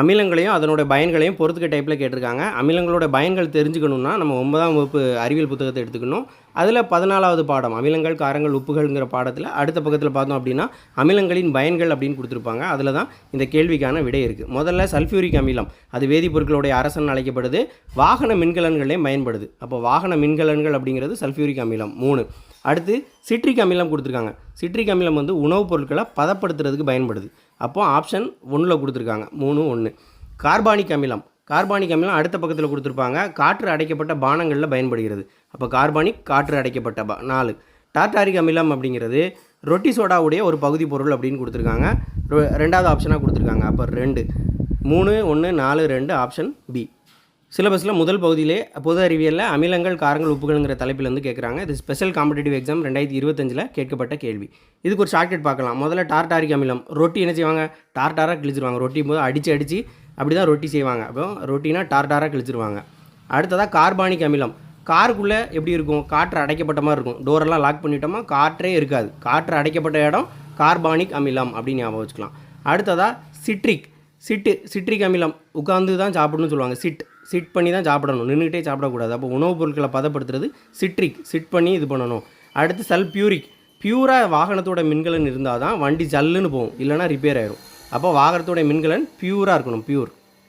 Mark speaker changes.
Speaker 1: அமிலங்களையும் அதனுடைய பயன்களையும் பொறுத்துக்க டைப்பில் கேட்டிருக்காங்க. அமிலங்களோட பயன்கள் தெரிஞ்சுக்கணுன்னா நம்ம ஒன்பதாம் வகுப்பு அறிவியல் புத்தகத்தை எடுத்துக்கணும். அதில் பதினாலாவது பாடம் அமிலங்கள் காரங்கள் உப்புகள்ங்கிற பாடத்தில் அடுத்த பக்கத்தில் பார்த்தோம் அப்படின்னா அமிலங்களின் பயன்கள் அப்படின்னு கொடுத்துருப்பாங்க. அதில் தான் இந்த கேள்விக்கான விடை இருக்குது முதல்ல சல்ஃபியூரிக் அமிலம் அது வேதிப்பொருட்களுடைய அரசன் அழைக்கப்படுது. வாகன மின்கலன்களையும் பயன்படுது. அப்போ வாகன மின்கலன்கள் அப்படிங்கிறது சல்ஃபியூரிக் அமிலம். மூணு அடுத்து சிட்ரிக் அமிலம் கொடுத்துருக்காங்க. சிட்ரிக் அமிலம் வந்து உணவுப் பொருட்களை பதப்படுத்துறதுக்கு பயன்படுது. அப்போது ஆப்ஷன் ஒன்றில் கொடுத்துருக்காங்க. மூணு ஒன்று கார்பானிக் அமிலம். கார்பானிக் அமிலம் அடுத்த பக்கத்தில் கொடுத்துருப்பாங்க. காற்று அடைக்கப்பட்ட பானங்களில் பயன்படுகிறது. அப்போ கார்பானிக் காற்று அடைக்கப்பட்ட பா நாலு. டார்டாரிக் அமிலம் அப்படிங்கிறது ரொட்டி சோடாவுடைய ஒரு பகுதி பொருள் அப்படின்னு கொடுத்துருக்காங்க. ரொ- ரெண்டாவது ஆப்ஷனாக கொடுத்துருக்காங்க. அப்போ ரெண்டு. மூணு ஒன்று நாலு ரெண்டு ஆப்ஷன் பி. சிலபஸில் முதல் பகுதியிலே பொது அறிவியலில் அமிலங்கள் காரங்கள் உப்புகள்ங்கிற தலைப்பில் வந்து கேட்குறாங்க இது ஸ்பெஷல் காம்படிட்டிவ் எக்ஸாம் ரெண்டாயிரத்தி இருபத்தஞ்சில் கேட்கப்பட்ட கேள்வி. இதுக்கு ஒரு ஷார்ட்கட் பார்க்கலாம். முதல்ல டார்டாரிக் அமிலம். ரொட்டி என்ன செய்வாங்க? டார்டாராக கிழிச்சிருவாங்க. ரொட்டி போது அடித்து அடித்து அப்படி தான் ரொட்டி செய்வாங்க. அப்போ ரொட்டினா டார்டாராக கிழிச்சிருவாங்க. அடுத்ததாக கார்பானிக் அமிலம். காருக்குள்ளே எப்படி இருக்கும்? காற்று அடைக்கப்பட்ட மாதிரி இருக்கும். டோரெல்லாம் லாக் பண்ணிட்டோமா காற்றே இருக்காது. காற்று அடைக்கப்பட்ட இடம் கார்பானிக் அமிலம் அப்படின்னு ஞாபகம் வச்சுக்கலாம். அடுத்ததாக சிட்ரிக் சிட்டு சிட்ரிக் அமிலம் உட்காந்து தான் சாப்பிடணும்னு சொல்லுவாங்க. சிட் சிட் பண்ணி தான் சாப்பிடணும். நின்றுக்கிட்டே சாப்பிடக்கூடாது. அப்போ உணவுப் பொருட்களை பதப்படுத்துறது சிட்ரிக் சிட் பண்ணி இது பண்ணணும். அடுத்து சல்பியூரிக் பியூராக. வாகனத்தோட மின்கலன் இருந்தால் தான் வண்டி ஜல்லுன்னு போகும். இல்லைன்னா ரிப்பேர் ஆயிடும் அப்போ வாகனத்தோட மின்கலன் பியூராக இருக்கணும் பியூர்